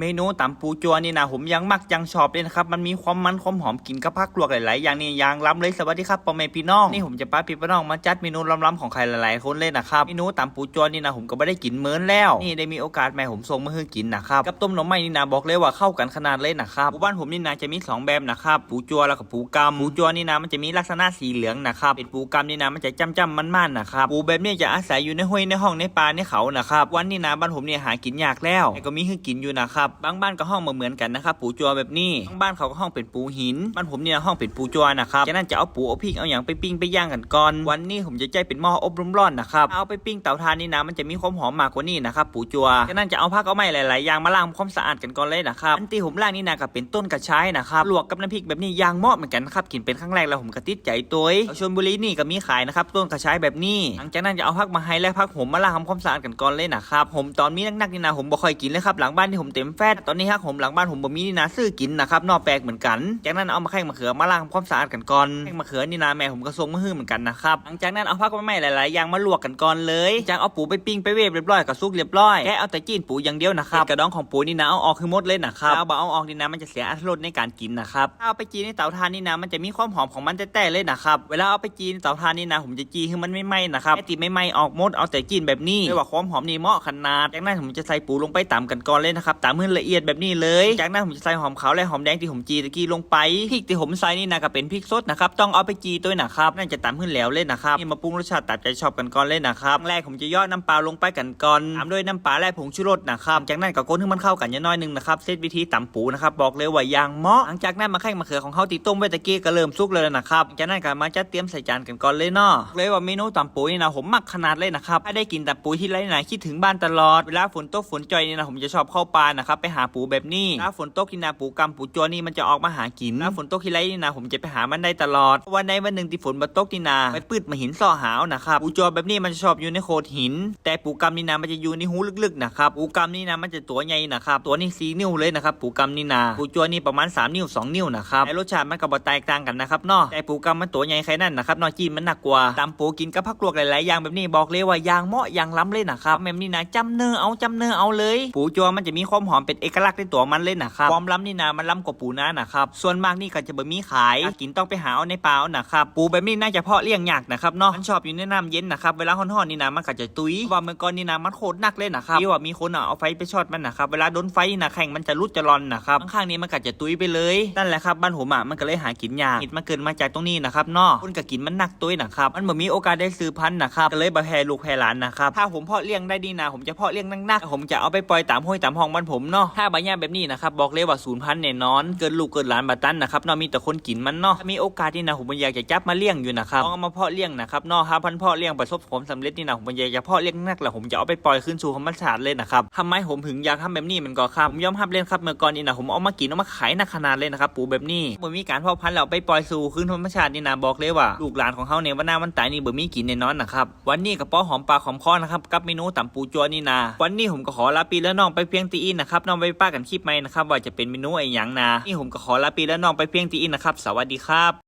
เมนูตำปูจัวนี่นะผมยังมักยังชอบเลยนะครับ มันมีความมันความหอมกลิ่นกับผักลวกหลายๆ อย่างนี่ย่างล้ำเลยสวัสดีครับพ่อแม่พี่น้องนี่ผมจะป้าพี่พน้องมาจัดเมนูล้ำๆของใครหลายๆคนเลยนะครับเมนูตำปูจัวนี่นะผมก็ไม่ได้กินเหมือนแล้วนี่ได้มีโอกาสแม่ผมส่งมาให้กินนะครับกับต้มหน่อไม้นี่นะบอกเลยว่าเข้ากันขนาดเลยนะครับหมูบ้านผมนี่นะจะมีสองแบบนะครับปูจัวแล้วก็ปูกำปูจัวนี่นะมันจะมีลักษณะสีเหลืองนะครับเป็นปูกำนี่นะมันจะจ้ำๆมันๆนะครับปูแบบนี้จะอาศัยอยู่ในห้วยในห้องในป่าในเขานะครับวันนี้นะบ้านผมเนี่ยหากินยากแล้วก็มีให้กินอยู่นะครับบางบ้านก็ห้องมาเหมือนกันนะครับปูจัวแบบนี้บางบ้านเขาก็ห้องเป็นปูหินบ้านผมเนี่ยห้องเป็นปูจัวนะครับจากนั้นจะเอาปูเอาพริกเอาอย่างไปปิ้งไปย่างกันก่อนวันนี้ผมจะใจเป็นหม้ออบลมร้อนนะครับเอาไปปิ้งเตาถ่านนี่นะมันจะมีความหอมมากกว่านี้นะครับปูจัวจากนั้นจะเอาผักเอาไม้หลายๆอย่างมาล้างความสะอาดกันก่อนเลยนะครับอันที่ผมล้างนี่นะก็เป็นต้นกระชายนะครับลวกกับน้ำพริกแบบนี้ย่างเหมาะเหมือนกันครับกินเป็นครั้งแรกแล้วผมก็ติดใจตัวชลบุรีนี่ก็มีขายนะครับต้นกระชายแบบนี้หลังจากนั้นจะเอาผักมาให้และผักผมมาล้างทำความสะอาดกันก่อนเลยนะครับผมตอนมีนักๆนี่นะผมบ่ค่อยกินเลยครับหลังบ้านที่ผมเต็มแฟตตอนนี้ครับผมหลังบ้านผมบ่มีนี่นะซื้อกินนะครับนอกแปลกเหมือนกัน จากนั้นเอามาแข้งมะเขือมาล้างทำความสะอาดกันก่อนแข้งมะเขือนี่นะแม่ผมก็ส่งมาให้เหมือนกันนะครับหลังจากนั้นเอาผักมาใหม่หลายๆอย่างมาลวกกันก่อนเลยจากเอาปูไปปิ้งไปเวฟเรียบร้อยกับซุกเรียบร้อยแค่เอาแต่จีนปูอย่างเดียวนะครับกระดองของปูนี่นะเอาออกคือมดเลยนะครับเอาบ่เอาออกนี่นะมันจะเสียอรรถรสในการกินนะครับเอาไปจีนในเตาถ่านนี่นะมันจะมีความหอมของมันแต่ๆเลยนะครับเวลาเอาไปจีนเตาถ่านนี่นะ ผมจะจีให้มันไม่ไหม้นะครับไอติไม่ไหม้ออกมดเอาแต่จีนแบบนี้ไม่ว่าความหอมนี่เหมาะขนาดจากนั้นผมจะใส่ปูลงไปตำกันก่อนเลยนะครับตำให้ละเอียดแบบนี้เลย จากนั้นผมจะใส่หอมขาวและหอมแดงที่ผมจีตะกี้ลงไปพริกที่ผมใส่นี่นะก็เป็นพริกสดนะครับต้องเอาไปจีด้วยนะครับนั่นจะตำขึ้นแล้วเลยนะครับนี่มาปรุงรสชาติตามใจชอบกันก่อนเลยนะครับแรกผมจะย่อน้ำปลาลงไปกันก่อนตามด้วยน้ำปลาและผงชูรสนะครับจากนั้นก็ก้นให้มันเข้ากันน้อยหนึงนะครับเซตวิธีตำปูนะครับบอกเลยว่ายางเหมาะหลังจากนั้นมาแข้งมะเขือของเขาตีต้มไว้ตะกี้ก็เริ่มสุกเลยนะครับจากนั้นก็มาจัดเตรียมใส่จานกันก่อนเลยเนาะเลยว่าเมนูตำปูนี่นะผมมักขนาดเลยนะครับถ้าได้กินตำปูที่ไรไหนคิดถึงบ้านตลอดเวลาฝนตกฝนจ่อยนี่นะผมจะชอบเข้าป่านะครับไปหาปูแบบนี้ถ้าฝนตกที่นาปูกำปูจัวนี่มันจะออกมาหากินถ้าฝนตกที่ไรนี่นะผมจะไปหามันได้ตลอด วันใดวันหนึ่งที่ฝนมาตกที่นาไปปืดมาหินซ่อหาวนะครับปูจัวแบบนี้มันชอบอยู่ในโขดหิน แต่ปูกำนี่นะมันจะอยู่ในหูลึกๆนะครับปูกำนี่นะมันจะตัวใหญ่นะครับตัวนี้สีนิ้วเลยนะครับปูกำนี่นาปูจัวนี่ประมาณ 3 นิ้ว 2 นิ้วนะครับแต่รสชาติมันก็บ่แตกต่างกันนะครับเนาะแต่ปูกำมันตัวใหญ่แค่นั้นนะครับเนอจีนมันหนักกว่าตำปูกินกับผักลวกหลายๆอย่างแบบนี้บอกเลยว่ายางเหมาะยางล้ำเลยนะครับแม่มนี่นะจำเนื้อเอาจำเนื้อเอาเลย ปูจัวมันจะมีความหอมเป็นเอกลักษณ์ในตัวมันเลยนะครับความล้ำนี่นะมันล้ำกว่าปูนานะครับส่วนมากนี่ก็จะบ่มีขาย กินต้องไปหาเอาในป่านะครับปูแบบนี้น่าจะเพาะเลี้ยงยากนะครับเนาะมันชอบอยู่ในน้ำเย็นนะครับเวลาร้อนๆนี่นะมันก็จะตุยว่าเมื่อก่อนนี่นะมันโคตรหนักเลยนะครับที่ว่ามีคนเอาไฟไปช็อตมันนะครับเวลาโดนไฟนี่นะแข่งมันจะรุดจะรอนนะครับข้างนี้มันก็จะตุยไปเลยนั่นแหละครับบ้านผมอะมันก็เลยหากินยากหิดมาเกินมาจากตรงนี้นะครับเนาะคนก็กินมันหนักตุยนะครับมันเหมือนมีโอกาสได้ซื้อพันธุ์นะครับก็เลยบาแพรลูกแพรหลานนะครับถ้าผมเพาะเลี้ยงได้ดีนะผมจะเพาะเลี้ยงนักๆผมจะเอาไปปล่อยตามห้วยตามห้องบ้านผมเนาะถ้าใบหญ้าแบบนี้นะครับบอกเลยว่าศูนย์พันธุ์แน่นอน เกินลูกเกินหลานบาตันนะครับเนาะมีแต่คนกินมันเนาะมีโอกาสนี่นะผมอยากจะจับมาเลี้ยงอยู่นะครับลองเอามาเพาะเลี้ยงนะครับเนาะถ้าพันเพาะเลี้ยงประสบผลสำเร็จนี่นะผมอยากจะเพาะเลี้ยงนักแหละผมจะเอาไปปล่อยคืนสู่ธรรมชาติเลยนะครับทำไมผมถึงอยากทำแบบนี้มันก็ครับผมยอมรับเล่นครับเมื่อก่อนนี่นะผมเอามากินเอามาขายนักขนาดเลยนะครับปูแบบนี้ผมมีการเพาะพันธุ์เอาไปปล่อยสู่คืนธรรมชาตินี่นะบอกเลยว่าลูกหลานของเขาเนี่ยวันหน้าวันตายนี่บ่มีกินแน่นอนนะครับวันนี้กับป้อหอมปากหอมคอนะครับกับเมนูตำปูจัวนี่นะวันนี้ผมก็ขอลาปีแล้วน้องไปเพียงตีอินนะครับน้องไปป้ากันคลิปไหมนะครับว่าจะเป็นเมนูไอ้หยังนะนี่ผมก็ขอลาปีแล้วน้องไปเพียงตีอินนะครับสวัสดีครับ